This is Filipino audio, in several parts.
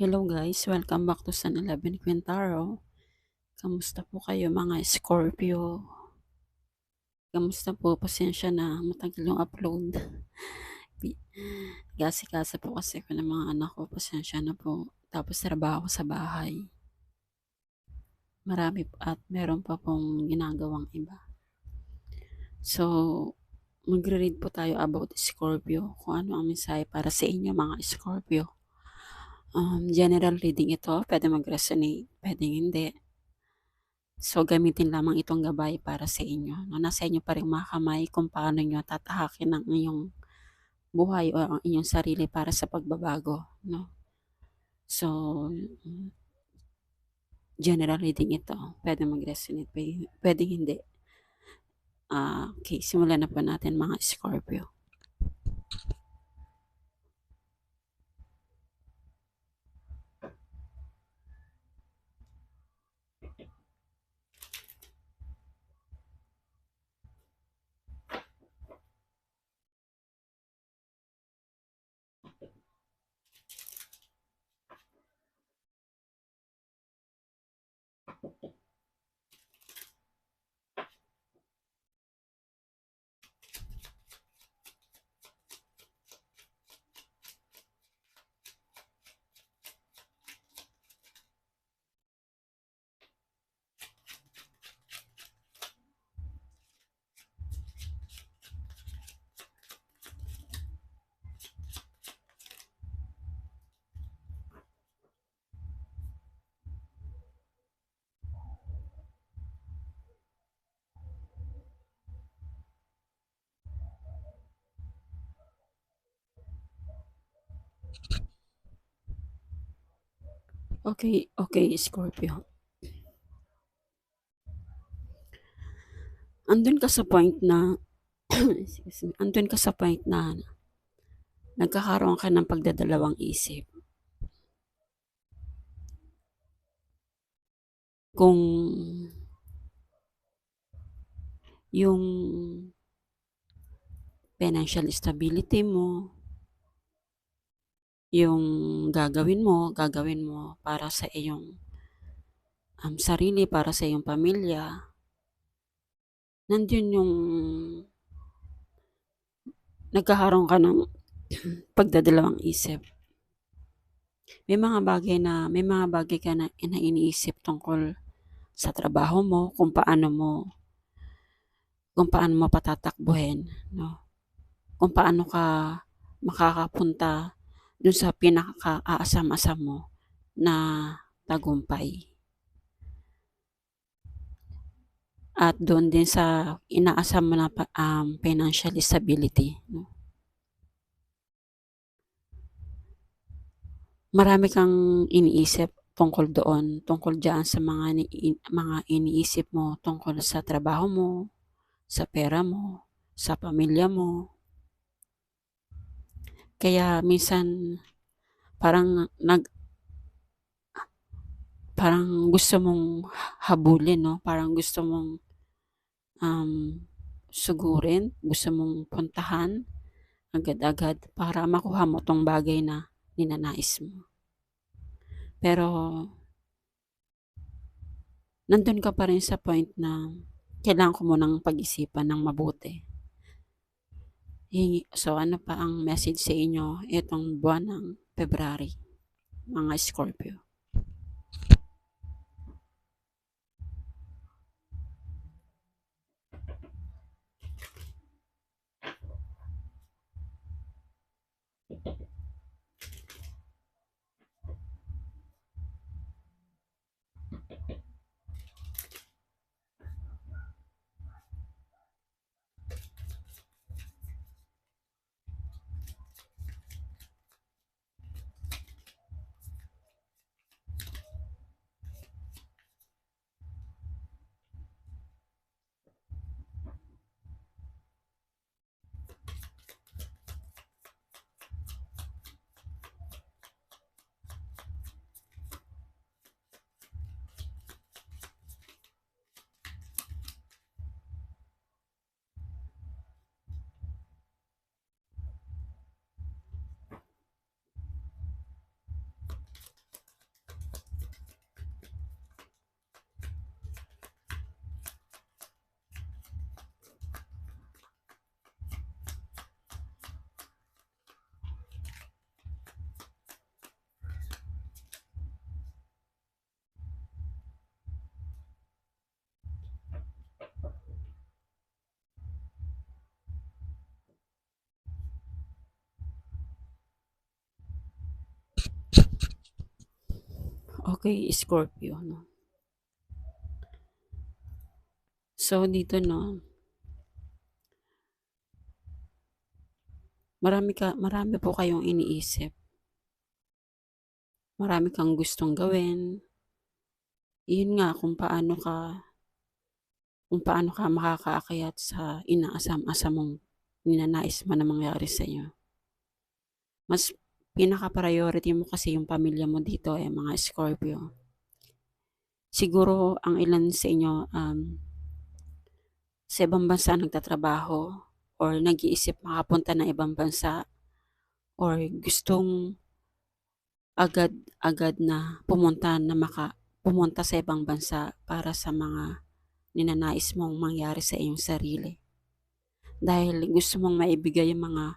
Hello guys, welcome back to San 11 Quintaro. Kamusta po kayo mga Scorpio? Kamusta po? Pasensya na, matagal yung upload. Gasi-gasa po kasi ko ng mga anak ko, pasensya na po. Tapos trabaho sa bahay. Marami at meron pa pong ginagawang iba. So, magre-read po tayo about Scorpio, kung ano ang mensahe para sa inyo mga Scorpio. Um, general reading ito, pwede mag-resonate, pwede hindi. So, gamitin lamang itong gabay para sa inyo. No? Nasa inyo pa rin mga kamay kung paano nyo tatahakin ang inyong buhay o ang inyong sarili para sa pagbabago. No? So, general reading ito. Pwede mag-resonate, pwede, pwede hindi. Ah, okay, simulan na po natin mga Scorpio. Okay, okay, Scorpio. Andun ka sa point na, andun ka sa point na nagkakaroon ka ng pagdadalawang isip. Kung yung financial stability mo, yung gagawin mo, gagawin mo para sa iyong um, sarili, para sa iyong pamilya, nandun yung nagkakaroon ka ng pagdadalawang isip. May mga bagay na, may mga bagay ka na, na iniisip tungkol sa trabaho mo, kung paano mo, kung paano mo patatakbuhin, no? Kung paano ka makakapunta dun sa pinaka-aasam-asam mo na tagumpay. At doon din sa inaasam mo na um, financial stability. Marami kang iniisip tungkol doon, tungkol diyan sa mga ni, mga iniisip mo tungkol sa trabaho mo, sa pera mo, sa pamilya mo. Kaya minsan parang nag parang gusto mong habulin, no? Parang gusto mong um, sugurin, gusto mong puntahan agad-agad para makuha mo tong bagay na ninanais mo. Pero nandun ka pa rin sa point na kailangan ko munang pag-isipan ng mabuti. So ano pa ang message sa inyo itong buwan ng February, mga Scorpio? Okay, Scorpio, no? So, dito, no? Marami ka marami po kayong iniisip. Marami kang gustong gawin. Yun nga kung paano ka kung paano ka makakaakyat sa inaasam-asam mong ninanais mo na mangyari sa iyo. Mas pinaka-priority mo kasi yung pamilya mo dito eh, mga Scorpio. Siguro ang ilan sa inyo um, sa ibang bansa nagtatrabaho or nag-iisip makapunta ng ibang bansa or gustong agad-agad na pumunta na maka pumunta sa ibang bansa para sa mga ninanais mong mangyari sa iyong sarili. Dahil gusto mong maibigay yung mga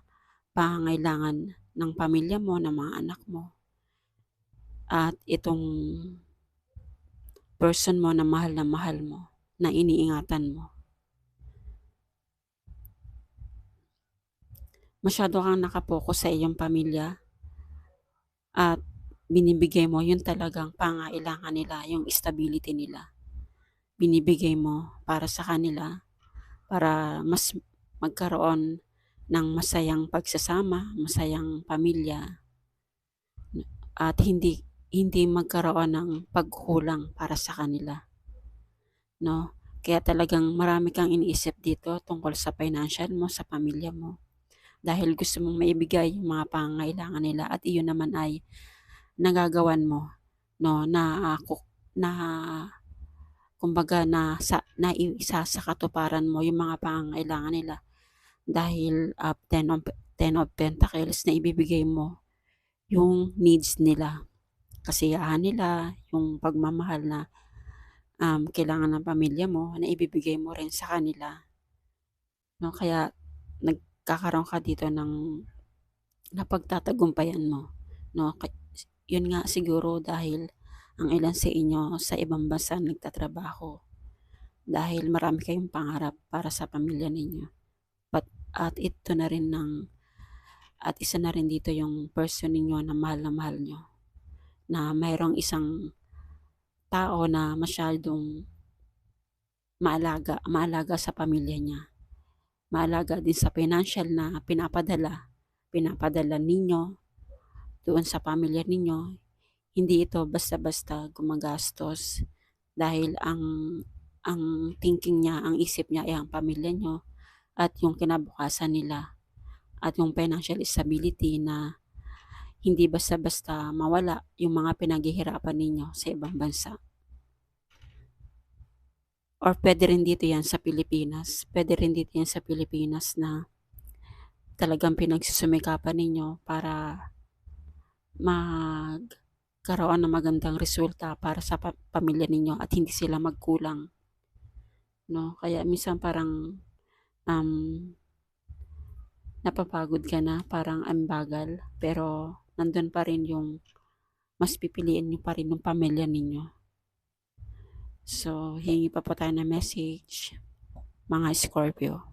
pangangailangan ng pamilya mo, ng mga anak mo. At itong person mo na mahal na mahal mo, na iniingatan mo. Masyado kang nakapokus sa iyong pamilya at binibigay mo yun talagang pangailangan nila, yung stability nila. Binibigay mo para sa kanila para mas magkaroon ng masayang pagsasama, masayang pamilya at hindi hindi magkaroon ng pagkulang para sa kanila. No? Kaya talagang marami kang iniisip dito tungkol sa financial mo, sa pamilya mo. Dahil gusto mong maibigay yung mga pangangailangan nila at iyon naman ay nagagawan mo no na na kumbaga na sa na isa sa katuparan mo yung mga pangangailangan nila dahil uh, 10 of, 10 of Pentacles na ibibigay mo yung needs nila. Kasiyahan nila, yung pagmamahal na um, kailangan ng pamilya mo na ibibigay mo rin sa kanila. No, kaya nagkakaroon ka dito ng napagtatagumpayan mo. No, yun nga siguro dahil ang ilan sa inyo sa ibang bansa nagtatrabaho dahil marami kayong pangarap para sa pamilya ninyo. At ito na rin ng at isa na rin dito yung person ninyo na mahal na mahal nyo. Na mayroong isang tao na masyadong maalaga, maalaga sa pamilya niya. Maalaga din sa financial na pinapadala, pinapadala ninyo doon sa pamilya ninyo. Hindi ito basta-basta gumagastos dahil ang ang thinking niya, ang isip niya ay ang pamilya niyo at yung kinabukasan nila at yung financial stability na hindi basta-basta mawala yung mga pinaghihirapan ninyo sa ibang bansa. Or pwede rin dito yan sa Pilipinas. Pwede rin dito yan sa Pilipinas na talagang pinagsusumikapan ninyo para magkaroon ng magandang resulta para sa pa- pamilya ninyo at hindi sila magkulang. No? Kaya minsan parang um, napapagod ka na, parang ang bagal, pero nandun pa rin yung mas pipiliin nyo pa rin yung pamilya ninyo. So, hingi pa po tayo ng message, mga Scorpio.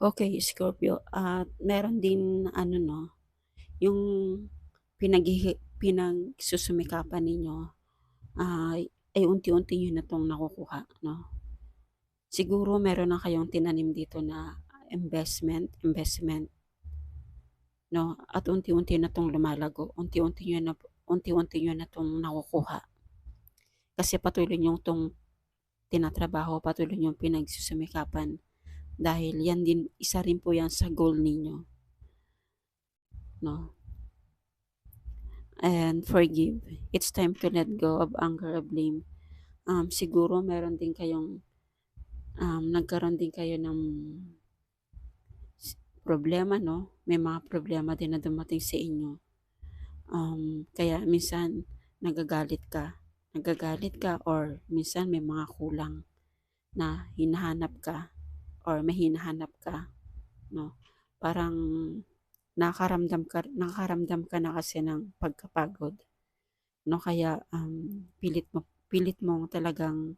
Okay, Scorpio. At meron din ano no, yung pinaghihi pinagsusumikapan ninyo ay ay unti-unti niyo na 'tong nakukuha, no? Siguro meron na kayong tinanim dito na investment, investment, no? At unti-unti na 'tong lumalago, unti-unti niyo na unti-unti niyo na 'tong nakukuha. Kasi patuloy niyo 'tong tinatrabaho, patuloy niyo pinagsusumikapan dahil yan din, isa rin po yan sa goal ninyo. No? And forgive. It's time to let go of anger, of blame. Um, siguro meron din kayong um, nagkaroon din kayo ng problema, no? May mga problema din na dumating sa inyo. Um, kaya minsan nagagalit ka. Nagagalit ka or minsan may mga kulang na hinahanap ka or may hinahanap ka, no? Parang nakaramdam ka, nakaramdam ka na kasi ng pagkapagod, no? Kaya um, pilit mo, pilit mo talagang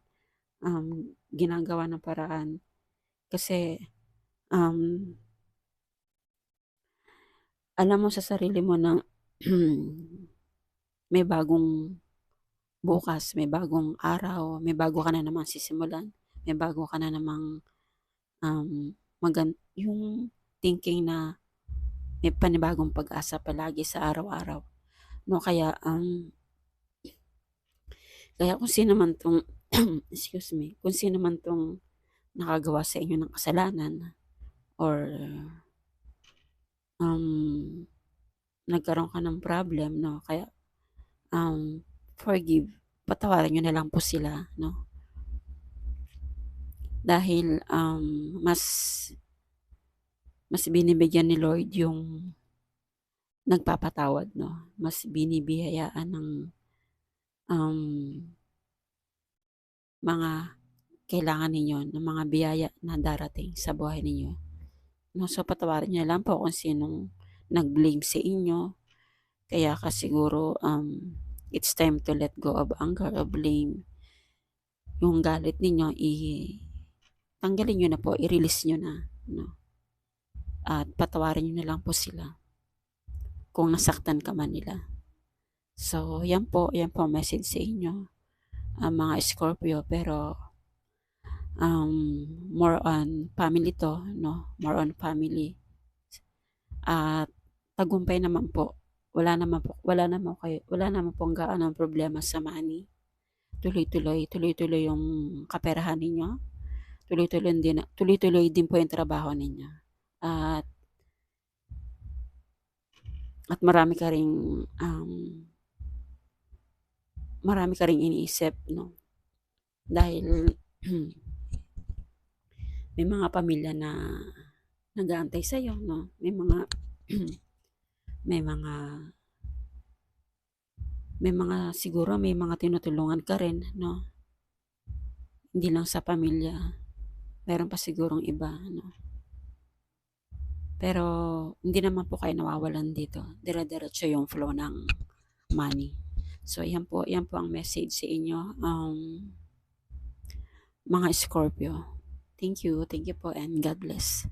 um, ginagawa ng paraan kasi um, alam mo sa sarili mo na may bagong bukas, may bagong araw, may bago ka na namang sisimulan, may bago ka na namang um, magan yung thinking na may panibagong pag-asa palagi sa araw-araw. No, kaya um, kaya kung sino man tong excuse me, kung sino man tong nakagawa sa inyo ng kasalanan or um, nagkaroon ka ng problem, no? Kaya, um, forgive. Patawarin nyo na lang po sila, no? Dahil, um, mas, mas binibigyan ni Lord yung nagpapatawad, no? Mas binibiyayaan ng um, mga kailangan ninyo, ng mga biyaya na darating sa buhay ninyo. No, so patawarin niyo lang po kung sinong nag-blame sa inyo. Kaya ka siguro um, it's time to let go of anger or blame. Yung galit ninyo, i tanggalin nyo na po, i-release nyo na. No? At patawarin nyo na lang po sila kung nasaktan ka man nila. So, yan po, yan po message sa inyo, ang mga Scorpio, pero um, more on family to, no? More on family. At tagumpay naman po. Wala naman po, wala naman kayo, wala naman pong gaano problema sa money. Tuloy-tuloy, tuloy-tuloy yung kaperahan ninyo. Tuloy-tuloy din, tuloy-tuloy din po yung trabaho ninyo. At at marami ka ring um, marami ka ring iniisip, no? Dahil may mga pamilya na nag-aantay sa iyo, no? May mga may mga may mga siguro may mga tinutulungan ka rin, no? Hindi lang sa pamilya. Meron pa sigurong iba, no? Pero hindi naman po kayo nawawalan dito. Dire-diretso yung flow ng money. So, yan po, yan po ang message sa inyo. Um, mga Scorpio. Thank you. Thank you po and God bless.